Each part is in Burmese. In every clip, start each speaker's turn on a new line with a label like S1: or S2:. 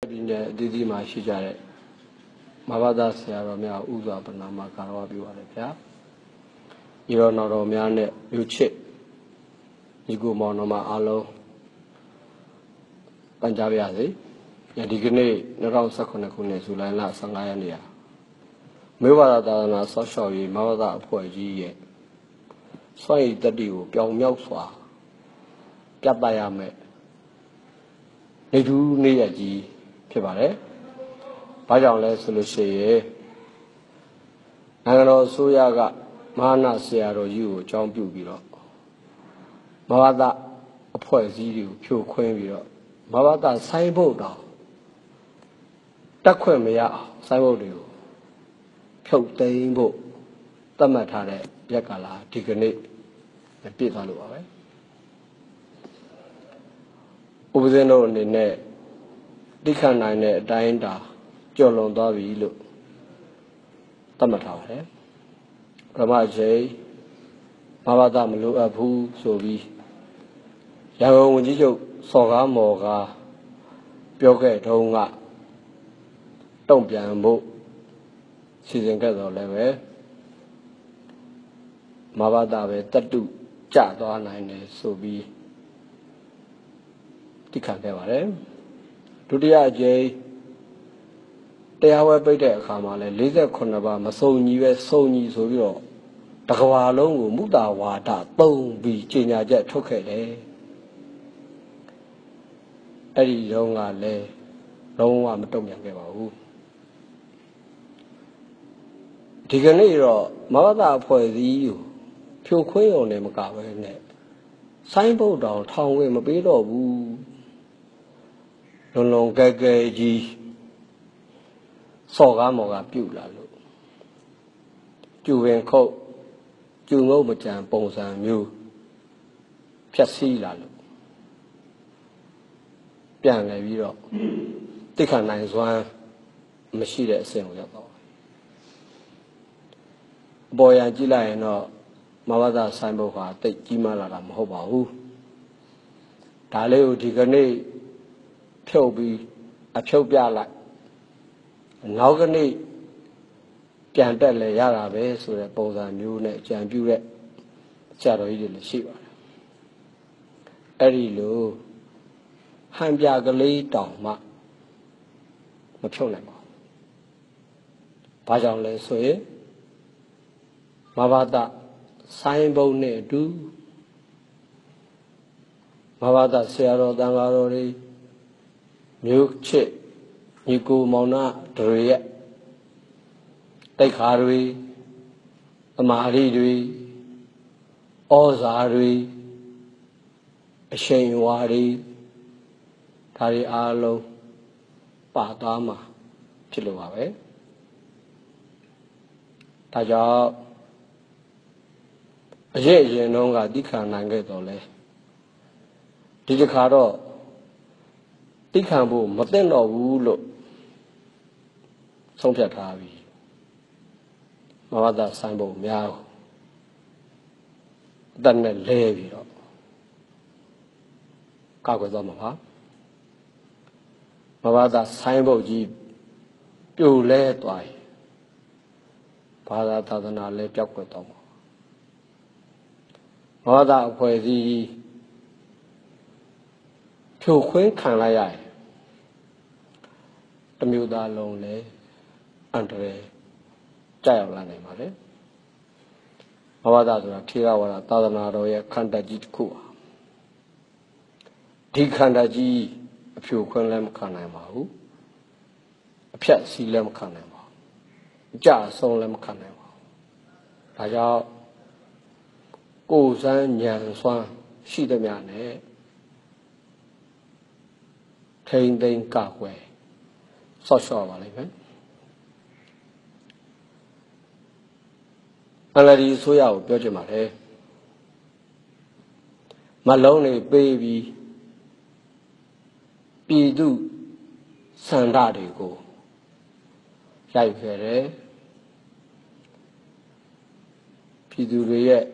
S1: ပြည်နယ်အသီးသီးမှာရှိကြတဲ့မဘာသာဆရာတော်များဥစွာပနာမကာရဝပြုပါတယ်ဗျာဤတော်တော်တော်များနဲ့လူချစ်ညီကိုမောင်နှမအားလုံးပန်ကြားပါရစေဒီကနေ့2019ခုနှစ်ဇူလိုင်လ15ရက်နေ့ဟာမေဝါဒသာသနာဆော့ရှော့ရေးမဘာသာအဖွဲ့ကြီးရဲ့စွန့်ရည်တတိကိုပြောင်မြောက်စွာပြသရမယ်နေတူးနေ့ရက်ကြီး ဖြစ်ပါတယ်။ဘာကြောင့်လဲဆိုလို့ရှိရင်နိုင်ငံတော်အစိုးရကမဟာနာဆရာတော်ကြီးကိုအကြောင်းပြုပြီးတော့မဘာသာအဖွဲ့အစည်းတွေကိုဖြိုခွင်းပြီးတော့မဘာသာဆိုင်းဖို့တောင်တက်ခွင့်မရအောင်ဆိုင်းဖို့တွေကိုဖြုတ်သိမ်းဖို့သတ်မှတ်ထားတဲ့ရက်ကလာဒီကနေ့ပြည့်သွားလို့ပါပဲ။ဥပဇင်းတို့အနေနဲ့ တိခတ်နိုင်တဲ့အတိုင်းတာကြော်လွန်သွားပြီလို့သတ်မှတ်ထားပါတယ်ပရမဂျေမဘာသာမလိုအပ်ဘူးဆိုပြီးရန်ကုန်ဝန်ကြီးချုပ်စော်ကားမော်ကပြောခဲ့တုန်းကတုံ့ပြန်ဖို့စီစဉ်ခဲ့တော်လည်းပဲမဘာသာပဲတတုကြသွားနိုင်တယ်ဆိုပြီးတိခတ်ခဲ့ပါတယ် ဒုတိယအကြိမ်တရားဝဲပိတ်တဲ့အခါမှာလဲ48ပါးမစုံညီပဲစုံညီဆိုပြီးတော့တကဘာလုံးကိုမုတာဝါဒသုံးပြီးကြေညာချက်ထုတ်ခဲ့တယ်အဲ့ဒီတုန်းကလည်းလုံးဝမတုံ့ပြန်ခဲ့ပါဘူးဒီကနေ့တော့မဝဒအဖွဲ့အစည်းကိုဖြိုခွင်းုံနဲ့မကပဲနဲ့ဆိုင်းဘုတ်တောင်ထောင်ဝင်မပေးတော့ဘူး လုံလုံကဲကဲကြီးစော်ကားမော်ကပြုတ်လာလို့ကျူဝင်ခုတ်ကျူငုတ်မကြံပုံစံမျိုးဖြက်စီးလာလို့ပြန်လဲပြီးတော့တိခဏနိုင်စွမ်းမရှိတဲ့အဆင့်ကိုရောက်တော့အပေါ်ရန်ကြည့်လိုက်ရင်တော့မဝဒဆိုင်ဘုတ်ဟာတိတ်ကြီးမားလာတာမဟုတ်ပါဘူးဒါလေးကိုဒီကနေ့ ဖြုတ်ပြီးအဖြုတ်ပြလိုက်နောက်ကနေ့ပြန်တက်လဲရတာပဲဆိုတဲ့ပုံစံမျိုးနဲ့ကြံပြူတဲ့ဆရာတော်ကြီးတွေလည်းရှိပါတယ်အဲ့ဒီလိုဟန်ပြကလေးတောင်မှမဖြုတ်နိုင်ပါဘူးဘာကြောင့်လဲဆိုရင်မဘာသာဆိုင်းဘုံနဲ့အတူမဘာသာဆရာတော်တန်ဃာတော်တွေ မျိုးချစ်ညီကိုမောင်နှတွေရဲ့တိတ်ခါတွေအမာရီတွေဩဇာတွေအရှိန်ဝါတွေဒါတွေအားလုံးပါသွားမှာဖြစ်လို့ပါပဲဒါကြောင့်အရေးအရင်တုန်းကတိခါနိုင်ခဲ့တော်လဲဒီတစ်ခါတော့ တိခံဖို့မသိတော့ဘူးလို့ဆုံးဖြတ်ထားပြီမဝဒဆိုင်ဖို့များအတတ်နဲ့လဲပြီးတော့ကောက်ွယ်သွားမှာပါမဝဒဆိုင်ဖို့ကြီးပြိုလဲသွားရင်ဘာသာသာသနာလဲပြောက်ွယ်သွားမှာမဝဒအဖွဲ့အစည်း ဖြိုခွင်းခံလိုက်ရရင်တမျိုးသားလုံးလည်းအန္တရာယ်ကြောက်ရောက်လာနိုင်ပါလေဘဝသားဆိုတာထေရဝါဒသာသနာတော်ရဲ့ခန္ဓာကြီးတစ်ခုပါဒီခန္ဓာကြီးအဖြိုခွင်းလည်းမခံနိုင်ပါဘူးအဖြတ်စီးလည်းမခံနိုင်ပါဘူးအကြအဆုံးလည်းမခံနိုင်ပါဘူးဒါကြောင့်ကိုယ်စမ်းဉာဏ်စွမ်းရှိသမျှနဲ့ ထိမ့်သိမ့်ကကွယ်ဆော့ရှော့ပါလိမ့်မယ်အလဒီဆိုရကိုပြောချင်ပါတယ်မလုံးနေပေးပြီးပြည်သူစန္ဒတွေကိုရိုက်ခဲ့တယ်ပြည်သူတွေရဲ့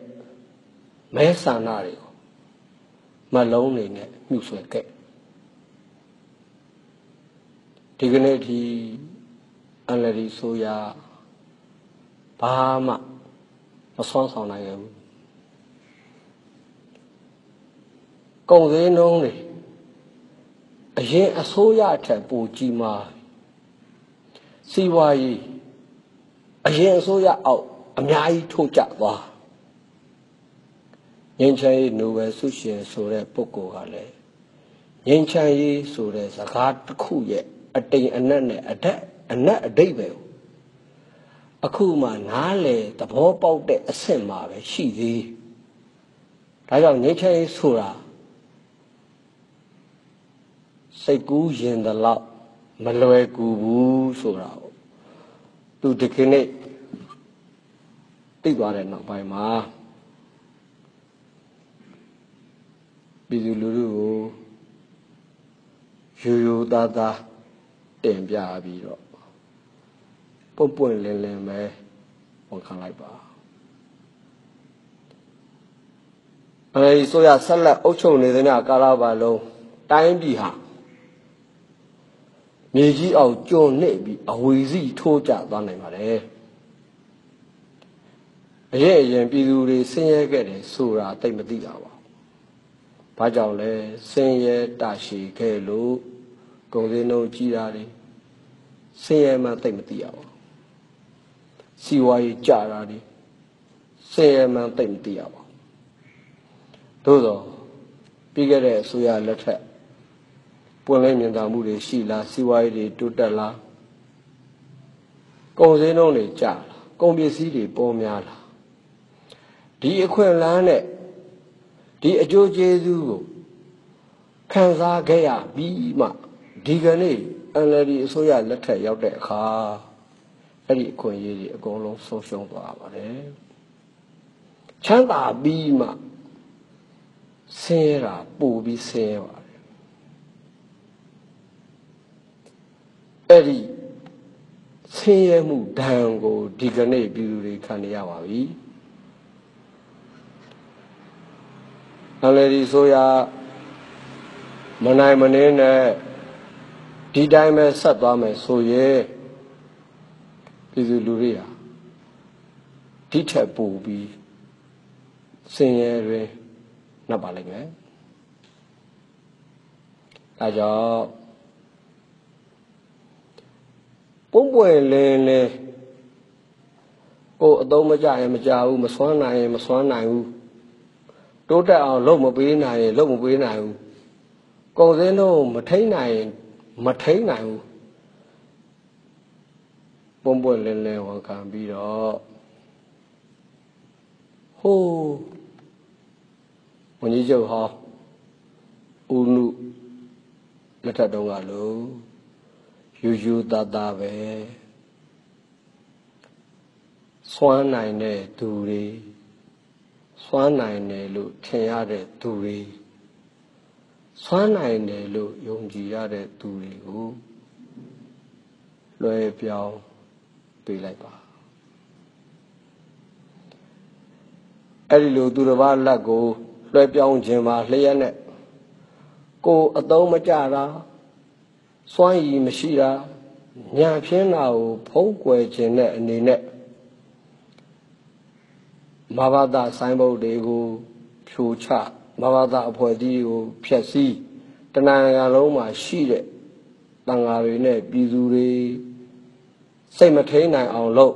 S1: မဲဆန္ဒတွေကိုမလုံးနေနဲ့မြှုပ်ဆွဲခဲ့ ဒီကနေ့ဒီအန်လရီဆိုရဘာမှမဆွမ်းဆောင်နိုင်ဘူးကုံစင်းနှုံးတွေအရင်အစိုးရထက်ပိုကြီးမားစီးပွားရေးအရင်အစိုးရအောက်အများကြီးထိုးကျသွားငင်းချမ်းရေးနိုဘယ်ဆုရှင်ဆိုတဲ့ပုဂ္ဂိုလ်ကလည်းငင်းချမ်းရေးဆိုတဲ့စကားတစ်ခုရဲ့ အတိမ်အနက်နဲ့အဓက်အနက်အဓိပ္ပာယ်အခုမှနားလေသဘောပေါက်တဲ့အဆင့်မှာပဲရှိသေးဒါကြောင့်ငင်းချမ်းရေးဆိုတာစိတ်ကူးရင်တလောက်မလွယ်ကူဘူးဆိုတာကိုသူဒီကနေ့သိသွားတဲ့နောက်ပိုင်းမှာပြည်သူလူထုကိုယူယူသားသား တင်ပြပြီးတော့ပွန့်ပွန့်လင်းလင်းပဲဝန်ခံလိုက်ပါအဲဒီဆိုရဆက်လက်အုပ်ချုပ်နေတဲ့ညကာလပါလုံးတိုင်းပြည်ဟာမြေကြီးအောင်ကျွန်းနှိပ်ပြီးအဝီစီထိုးကျသွားနိုင်ပါတယ်အရင်အရင်ပြည်သူတွေဆင်းရဲခဲ့တယ်ဆိုတာတိတ်မသိတာပါဘာကြောင့်လဲဆင်းရဲတာရှိခဲ့လို့ ဂုံစင်းတို့ကြီးတာတွေဆင်းရဲမှတိတ်မသိရပါစီဝါရေးကြတာတွေဆင်းရဲမှတိတ်မသိရပါသို့တော့ပြီးခဲ့တဲ့အစိုးရလက်ထက်ပွင့်လင်းမြင်သာမှုတွေရှိလားစီဝါရေးတွေတိုးတက်လားကုန်စည်နှုန်းတွေကျလားကုန်ပစ္စည်းတွေပေါ်များလားဒီအခွင့်အလမ်းနဲ့ဒီအကျိုးကျေးဇူးကိုခံစားခဲ့ရပြီးမှ ဒီကနေ့ NLD အစိုးရလက်ထက်ရောက်တဲ့အခါအဲ့ဒီအခွင့်အရေးတွေအကုန်လုံးဆုံးရှုံးသွားပါတယ်ချမ်းသာပြီးမှဆင်းရဲတာပိုပြီးဆင်းရဲပါတယ်အဲ့ဒီဆင်းရဲမှုဒဏ်ကိုဒီကနေ့ပြည်သူတွေခံနေရပါပြီအလယ်ဒီဆိုရမနိုင်မနှင်းနဲ့ ဒီတိုင်းပဲဆက်သွားမယ်ဆိုရင်ပြည်သူလူတွေဟာဒီထက်ပိုပြီးဆင်းရဲတွင်နှပ်ပါလိမ့်မယ်အဲကြောင့်ပုံပွင့်လင်းလင်းကိုအသုံးမကြရင်မကြဘူးမစွမ်းနိုင်ရင်မစွမ်းနိုင်ဘူးတိုးတက်အောင်လုပ်မပေးနိုင်ရင်လုပ်မပေးနိုင်ဘူးကုန်စင်းတော့မထိန်နိုင်ရင် မထိန်နိုင်ဘူးပုံပွင့်လင်းလင်းဝန်ခံပြီးတော့ဟိုးဝန်ကြီးချုပ်ဟောဦးနုလက်ထက်တုန်းကလို့ယူယူသားသားပဲစွမ်းနိုင်တဲ့သူတွေစွမ်းနိုင်တယ်လို့ထင်ရတဲ့သူတွေ စွမ်းနိုင်တယ်လို့ယုံကြည်ရတဲ့သူတွေကိုလွယ်ပြောင်းပေးလိုက်ပါအဲ့ဒီလိုသူတစ်ပါးလက်ကိုလွှဲပြောင်းခြင်းမှာလျက်နဲ့ကိုအသုံးမကြတာစွမ်းရည်မရှိတာညာဖြင်းတာကိုဖုံးကွယ်ခြင်းတဲ့အနေနဲ့မဘာသာဆိုင်ဘုတ်တွေကိုဖြိုချ မဘာသာအဖွဲ့အစည်းကိုဖျက်ဆီးတဏှာကလုံးမှာရှိတဲ့တန်ဃာတွေနဲ့ပြည်သူတွေစိတ်မထိန်နိုင်အောင်လုပ်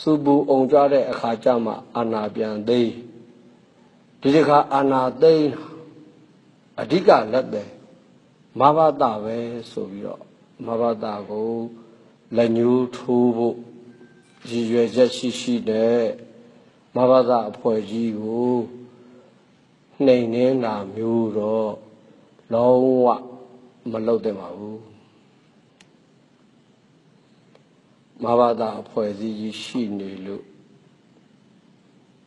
S1: စူပူအောင်ကြတဲ့အခါကျမှအာနာပြန်သိဒီတစ်ခါအာနာသိအဓိကလက်ပဲမဘာသာပဲဆိုပြီးတော့မဘာသာကိုလက်ညှိုးထိုးဖို့ရည်ရွယ်ချက်ရှိရှိတဲ့မဘာသာအဖွဲ့ကြီးကို နှိမ်နှင်းတာမျိုးတော့လုံးဝမလုပ်သင့်ပါဘူးမဘာသာအဖွဲ့အစည်းကြီးရှိနေလို့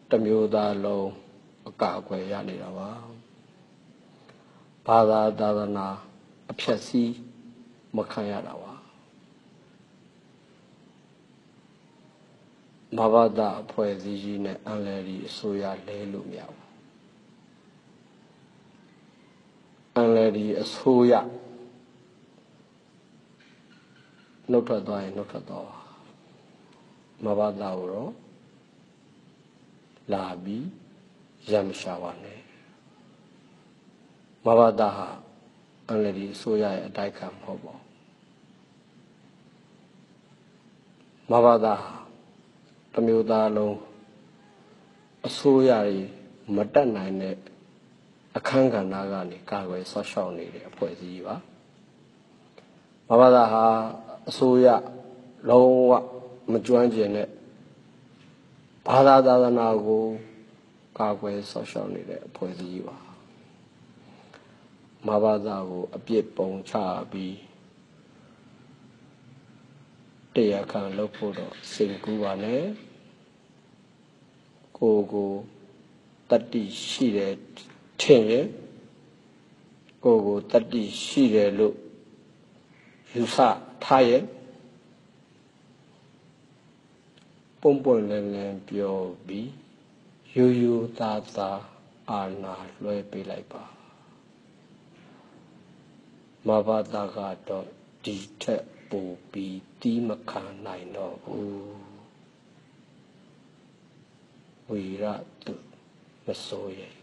S1: တမျိုးသားလုံးအကာအကွယ်ရနေတာပါဘာသာသာသနာအဖြက်စီးမခံရတာပါမဘာသာအဖွဲ့အစည်းကြီးနဲ့အန်လယ်ဒီအစိုးရလဲလို့မရဘူး အန်လယ်ဒီအစိုးရနှုတ်ထွက်သွားရင်နှုတ်ထွက်သွားပါမဘာသာကိုတော့လာပြီးရမ်းမရှာပါနဲ့မဘာသာဟာအန်လဒီအစိုးရရဲ့အတိုက်ခံမဟုတ်ပါဘူးမဘာသာဟာတစ်မျိုးသားလုံးအစိုးရကြီးမတက်နိုင်တဲ့ အခန်းကဏ္ဍကနေကာကွယ်ဆော့ရှောက်နေတဲ့အဖွဲ့အစည်းပါမဘာသာဟာအစိုးရလုံးဝမကျွမ်းကျင်တဲ့ဘာသာသာသနာကိုကာကွယ်ဆော့ရှောက်နေတဲ့အဖွဲ့အစည်းပါမဘာသာကိုအပြစ်ပုံချပြီးတရားခံလုပ်ဖို့တော့စိတ်ကူးပါနဲ့ကိုကိုတတ္တိရှိတယ် ထင်ရင်ကိုကိုတတ္တိရှိတယ်လို့ယူဆထားရဲ့ပုံပွင့်လင်းလင်းပြောပြီးယူယူသားသားအာနာလွှဲပေးလိုက်ပါမဘာတာကတော့ဒီထက်ပိုပြီးတီးမခံနိုင်တော့ဘူးဝိရတုမစိုးရဲ့